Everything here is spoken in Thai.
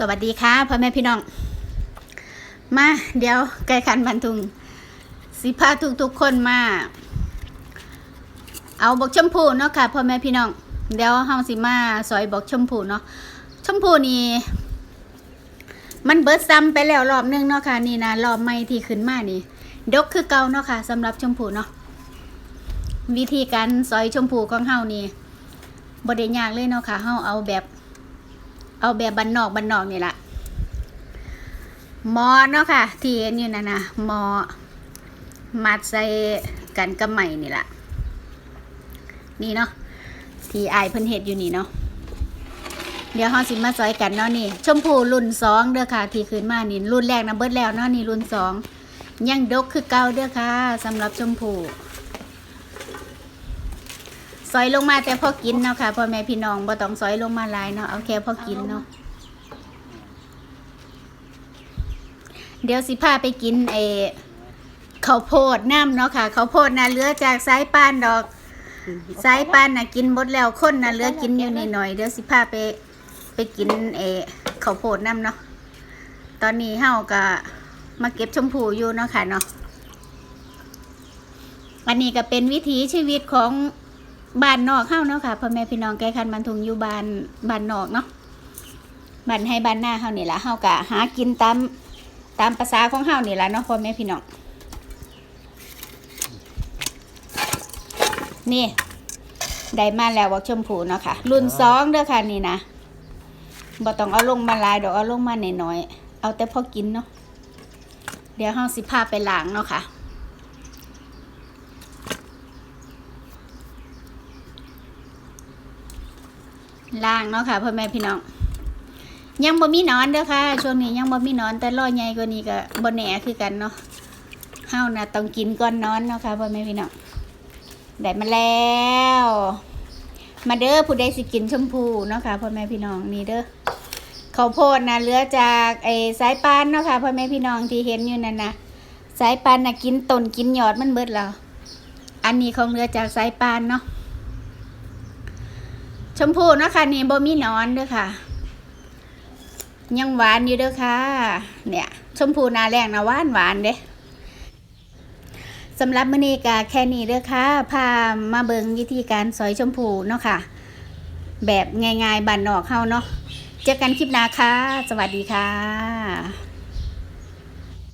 สวัสดีค่ะพ่อแม่พี่น้อง มาเดี๋ยวไก่ขันบันทุงสิพาทุกทุกคนมา เอาบอกชมพูเนาะค่ะพ่อแม่พี่น้อง เดี๋ยวเฮาสิมาซอยบอกชมพูเนาะชมพูนี่มันเบิร์ดซ้ำไปแล้วรอบนึงเนาะค่ะนี่นะรอบใหม่ที่ขึ้นมานี่ ดกคือเก่าเนาะค่ะสำหรับชมพูเนาะวิธีการซอยชมพูของเฮานี่บ่ได้ยากเลยเนาะค่ะเฮาเอาแบบ เอาแบบบันนอกบันนอกนี่แหละหมอเนาะค่ะ ที่เห็นอยู่นั่นนะหมอมัดใส่กันกับไหมนี่แหละนี่เนาะที่อายเพิ่นเฮ็ดอยู่นี่เนาะเดี๋ยวเฮาสิมาซอยกันเนาะนี่ชมพูรุ่นสองเด้อค่ะ ที่ขึ้นมานี่รุ่นแรกนะเบิดแล้วเนาะนี่รุ่นสองยังดกคือเก่าเด้อค่ะสำหรับชมพู อยลงมาแต่พอกินเนาะค่ะพ่อแม่พี่น้องบ่ต้องซอยลงมาลายเนาะเอาแค่พอกินเนาะเดี๋ยวสิพาไปกินไอ้ข้าวโพดน้ำเนาะค่ะข้าวโพดนะเหลือจากสายปานดอกสายปานน่ะกินหมดแล้วคนน่ะเหลือกินอยู่นิดหน่อยเดี๋ยวสิพาไปไปกินไอ้ข้าวโพดน้ำเนาะตอนนี้เฮาก็มาเก็บชมพูอยู่เนาะค่ะเนาะอันนี้ก็เป็นวิถีชีวิตของ บ้านนอกเฮาเนาะค่ะพ่อแม่พี่น้องแก้คันบันทุงอยู่บ้านบ้านนอกเนาะบ้านให้บ้านหน้าเฮานี่ละเฮาก็หากินตามตามภาษาของเฮานี่แหละเนาะพ่อแม่พี่น้องนี่ได้มาแล้วบอกชมพูเนาะค่ะ รุ่นสองเด้อค่ะนี่นะบ่ต้องเอาลงมาลายดอกเอาลงมาหน่อยๆเอาแต่พอกินเนาะเดี๋ยวเฮาสิพาไปล้างเนาะค่ะ ล้างเนาะค่ะพ่อแม่พี่น้อง ยังบ่มีนอนเด้อค่ะ ช่วงนี้ยังบ่มีนอนแต่รอใหญ่กว่านี้ก็บ่แหน่คือกันเนาะเฮาน่ะต้องกินก่อนนอนเนาะค่ะพ่อแม่พี่น้องได้มาแล้ว มาเด้อผู้ใดสิกินชมพูเนาะค่ะพ่อแม่พี่น้องนี่เด้อข้าวโพดนะเหลือจากไอ้สายปานเนาะค่ะพ่อแม่พี่น้องที่เห็นอยู่นั่นนะสายปานนะกินต้นกินยอดมันเบิดแล้วอันนี้ของเหลือจากสายปานเนาะ ชมพูเนาะค่ะนี่บ่มีนอนเด้อค่ะ ยังหวานอยู่เด้อค่ะ เนี่ย ชมพูนาแรงนะหวานหวานเด้สำหรับมื้อนี้ก็แค่นี้เด้อค่ะพามาเบิงวิธีการสอยชมพูเนาะค่ะ แบบง่ายๆบ้านนอกเฮาเนาะเจอกันคลิปหน้าค่ะ สวัสดีค่ะ